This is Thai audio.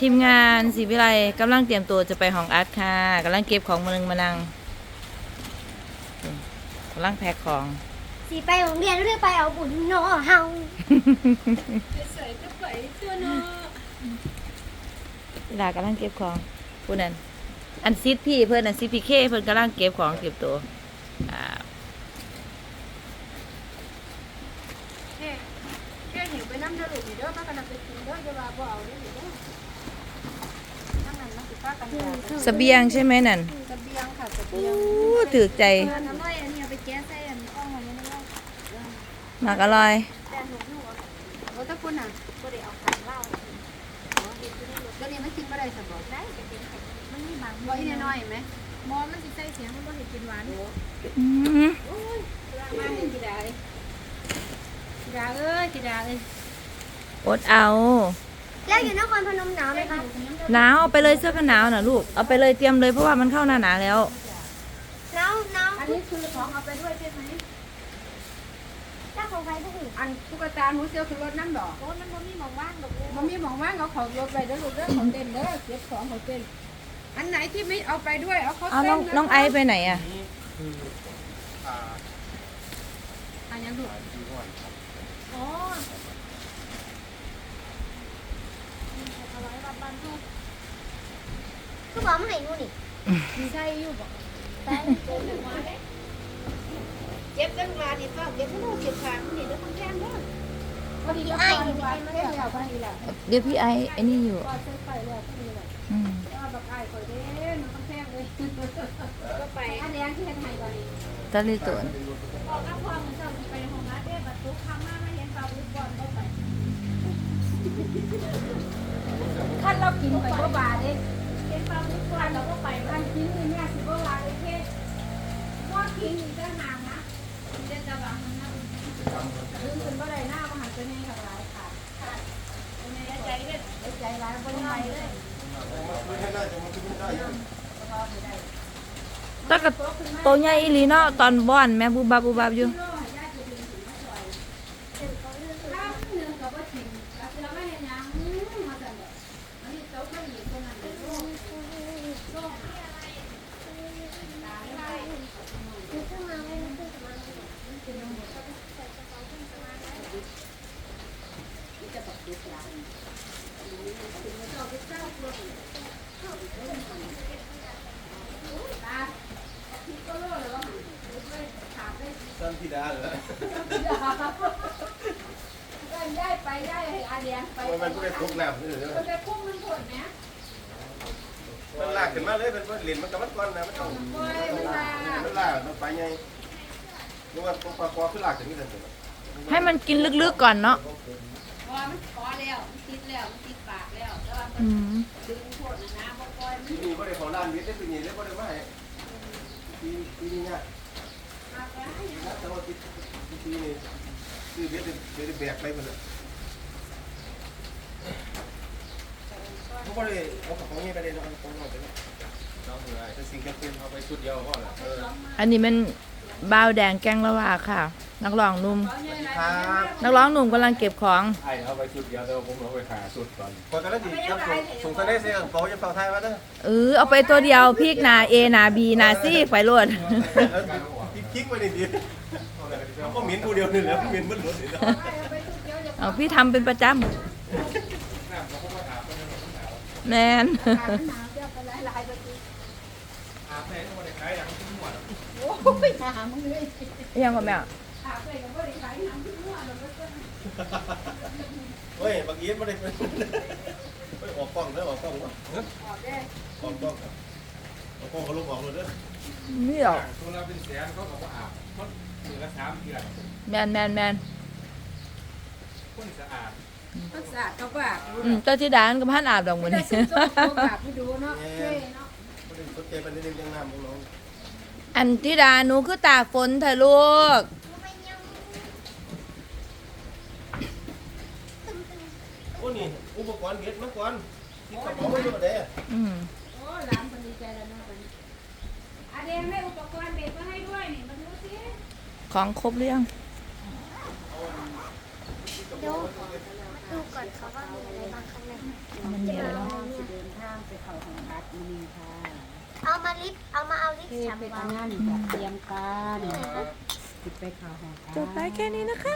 ทีมงานศรีวิไลกำลังเตรียมตัวจะไปห้องอัดค่ะกำลังเก็บของมานึงมานังกำลังแพ็คของ สีไปโรงเรียนหรือไปเอาบุญโนเฮาใส่จะไปตัวเนาะเวลากำลังเก็บของผู้นั้นอันซิดพี่เพื่อนอันซิดพี่เคเพื่อนกำลังเก็บของเก็บตัวอ่าแค่แค่หิวไปน้ำเดือดอยู่เด้อป้ากันไปกินเด้อจะว่าบ่เอาเด้อเด้อนั่งนั่นมัน สิป้ากันยาเสบียงใช่ไหมนั่นเสบียงค่ะเสบีโอ้ยงถือใจเพื่อนน้ำอ้อยอันนี้เอาไปแก้ใส่อันอ้อมอันนี้นะหมากอร่อยแต่หนูหนูว่าถ้าคุณอะก็ได้เอาขางเหล้าก็นี่มันกินบ่ได้สมบอกได้ก็กินมันมีบางบ่อีน้อยๆไหมมอมันสิใส่เสียงมันบ่เห็นกินหวานอืมโอ้ยมาเห็นกีดาเลยกีดาเอ้ยกีดาเอ้ยอดเอา แล้วอยู่นครพนมหนาวไหมคะหนาวเอาไปเลยเสื้อกันหนาวน่ะลูกเอาไปเลยเตรียมเลยเพราะว่ามันเข้าหน้าหนาวแล้ว หนาวหนาวอันนี้คือของเอาไปด้วยใช่ไหมเจ้าของใครผู้อื่นอันตุ๊กตาหนูเสียวคือรถน้ำดอกโอ้มันบ่มีหมองว่างดอกมันมีหมองว่างเอาของรถไปเด้อลูกเด้อของเต้นเด้อเก็บของของเต้นอันไหนที่ไม่เอาไปด้วยเอาเขาเอาเต้น้องนน้องไอซ์ไปไหนอะอันยังลูกอ๋อคือบอก มาให้หนูนี่มีใช่อยู่บ่แต่เก็บกันมาดิเปล่าเก็บไม่ได้เก็บขามันนี่เด้อมันแข็งเด้อพอดีเอาไปไว้ไม่ได้แล้วพอดีแล้วเดี๋ยวพี่ไอซ์ไอ้นี่อยู่ก็ใช้ไฟแล้วพอดีแล้วอืมว่าบักไอ้ข่อยเด้มันต้องแท่งเลยก็ไปอันแดงที่เห็นไห้ก่อนนี่ตะลิตวนบอกกับพ่อมันเจ้าไปห้องน้ำเด้บัดทุกครั้งมาไม่เห็นปลาบุกบอลก็ไปขั้นเรากินไปก็บาเด้เห็นปลาบุกบอลเราก็ไปขั้นกินนี่แม่สิบ่ว่าเลยแค่ว่ากินนี่จะห่างนะเดี๋ยวจะบังมันนะลืมขึ้นบ่ได้หน้ามาหันไปให้กับหลายค่ะใจเด้ใจร้ายบ่ได้เลยตะกะโตใหญ่อีหลีเนาะตอนบ้อนแม่บูบาบูบาอยู่ สันธิดาเหรอย้ายไปย้ายให้อาเดียไปมันก็ได้ทุกน้ำนี่เหรอมันไปพุ่งมันผลนะ มันลากขึ้นมาเลยเป็นว่าเหรียญมันกับมันก้อนนะมันต้องโอ้ยเวลามันลากมันไปไงนึกว่าปลาคอขึ้นลากถึงนี่เลยให้มันกินลึกๆก่อนเนาะพอมันพอแล้วมันติดแล้วมันติดปากแล้วแต่ว่าอืมดึงผลนะบ่ปล่อยมันที่นี่ก็ได้ของร้านวิทย์ได้ปีนี้ได้ก็ได้มาให้ปีปีนี้เนี่ยปากแล้วนะแต่ว่าปีปีนี้คือวิทย์ได้แบกไปหมดเลย เขาก็เลยเอาของนี้ไปเลยเนาะของเราไปเนาะน้องเลยแต่สิ่งจำเป็นเอาไปชุดเดียวก็แหละเอออันนี้มันบาวแดงแกงละวาค่ะ นักร้องหนุ่ม ครับนักร้องหนุ่มกำลังเก็บของ ไอ้เอาไปชุดเดียวแต่ว่าผมเอาไปขาสุดก่อนพอกันแล้วดิครับส่งทะเลเสียงเขาจะเฝ้าไทยมาเด้อเออเอาไปตัวเดียวพริกหนาเอหนาบีหนาซี่ไปรวดคลิกมาดิดิก็เหม็นผู้เดียวนี่แหละเหม็นมันหมดเลยเอาพี่ทำเป็นประจำ แมนอาบแม่ก็ไม่ได้ขายอย่างที่หมดโอ้ยหามึงเลยยังก็แม่อาบเลยก็บ่ได้ขายน้ำที่หัวแล้วก็เฮ้ยบางทีไม่ได้เป็นออกกล้องเด้อออกกล้องวะออกได้ออกกล้องออกกล้องเขาลงออกเลยเด้อนี่หรอกตัวเราเป็นแสนเขาบอกว่าอาบคนเหลือสามเดือนแมนแมนแมนคนสะอาด มันสะอาดเขาก็อาบดูอืมเจ้าที่ดานกับพันอาบดอกมือได้นี่สิโซ่เขาอาบให้ดูเนาะเท่เนาะไม่ได้สนใจประเด็นเรื่องน้ำของน้องอันที่ดาหนูคือตากฝนเถอะลูก โอ้นี่อุปกรณ์เด็ดมาก่อนที่กระเป๋าไม่อยู่ไหนอืมโอ้หลานคนดีใจแล้วเนาะวันนี้อาเดียงได้อุปกรณ์เด็กมาให้ด้วยนี่มาดูสิของครบหรือยัง มีอะไรบ้างเดินข้ามไปเขาของรัฐมณีคะเอามาลิฟเอามาเอาลิฟต์ที่ฉันเป็นวางเตรียมการจุดไปเขาวของรัฐจบไปแค่นี้นะคะ